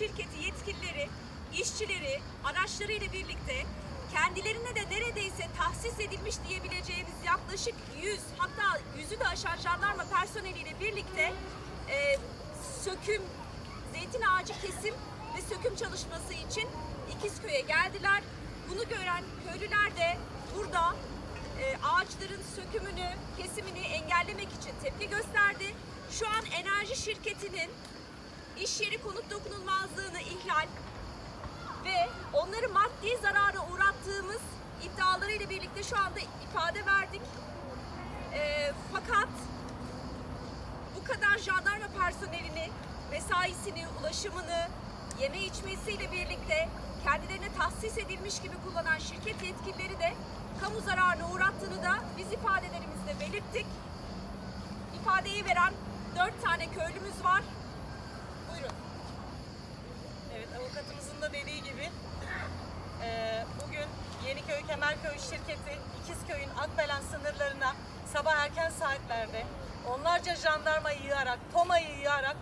şirketi yetkilileri, işçileri, araçlarıyla birlikte kendilerine de neredeyse tahsis edilmiş diyebileceğimiz yaklaşık 100 hatta yüzü de aşan jandarma personeliyle birlikte e, söküm, zeytin ağacı kesim ve söküm çalışması için İkizköy'e geldiler. Bunu gören köylüler de burada e, ağaçların sökümünü, kesimini engellemek için tepki gösterdi. Şu an enerji şirketinin iş yeri konut dokunulmazlığını birlikte şu anda ifade verdik. E, fakat bu kadar jandarma personelini, mesaisini, ulaşımını, yeme içmesiyle birlikte kendilerine tahsis edilmiş gibi kullanan şirket yetkilileri de kamu zararına uğrattığını da biz ifadelerimizde belirttik. İfadeyi veren dört tane köylümüz var. Buyurun. Evet avukatımızın da dediği gibi Yeniköy Kemerköy şirketi İkizköy'ün Akbelen sınırlarına sabah erken saatlerde onlarca jandarma yığarak, tomayı yığarak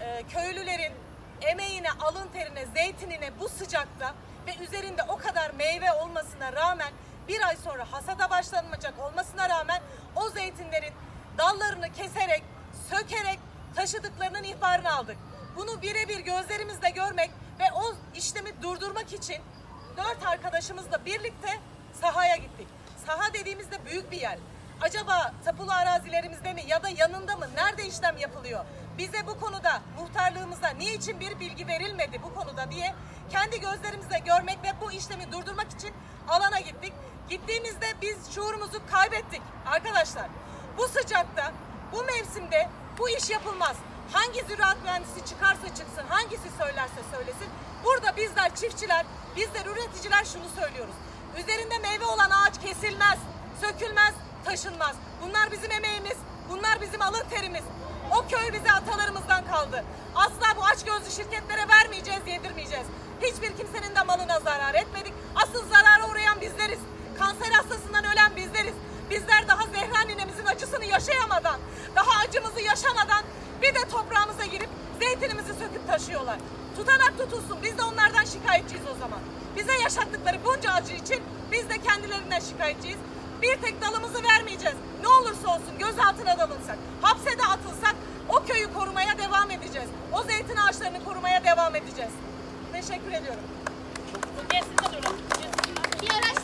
eee, köylülerin emeğine, alın terine, zeytinine bu sıcakta ve üzerinde o kadar meyve olmasına rağmen bir ay sonra hasada başlanacak olmasına rağmen o zeytinlerin dallarını keserek, sökerek taşıdıklarının ihbarını aldık. Bunu birebir gözlerimizle görmek ve o işlemi durdurmak için dört arkadaşımızla birlikte sahaya gittik. Saha dediğimizde büyük bir yer. Acaba tapulu arazilerimizde mi ya da yanında mı? Nerede işlem yapılıyor? Bize bu konuda muhtarlığımıza niçin bir bilgi verilmedi bu konuda diye kendi gözlerimizle görmek ve bu işlemi durdurmak için alana gittik. Gittiğimizde biz şuurumuzu kaybettik arkadaşlar. Bu sıcakta, bu mevsimde bu iş yapılmaz. Hangi ziraat mühendisi çıkarsa çıksın, hangisi söylerse söylesin. Burada bizler çiftçiler, bizler üreticiler şunu söylüyoruz. Üzerinde meyve olan ağaç kesilmez, sökülmez, taşınmaz. Bunlar bizim emeğimiz, bunlar bizim alın terimiz. O köy bize atalarımızdan kaldı. Asla bu açgözlü şirketlere vermeyeceğiz, yedirmeyeceğiz. Hiçbir kimsenin de malına zarar etmedik. Asıl zarara uğrayan bizleriz. Kanser hastasından ölen bizleriz. Bizler daha Zehra ninemizin acısını yaşayamadan, daha acımızı yaşamadan bir de toprağımıza girip zeytinimizi söküp taşıyorlar. Tutanak tutulsun. Biz de onlardan şikayetçiyiz o zaman. Bize yaşattıkları bunca acı için biz de kendilerinden şikayetçiyiz. Bir tek dalımızı vermeyeceğiz. Ne olursa olsun gözaltına da alınsak, hapse de atılsak o köyü korumaya devam edeceğiz. O zeytin ağaçlarını korumaya devam edeceğiz. Teşekkür ediyorum. Araç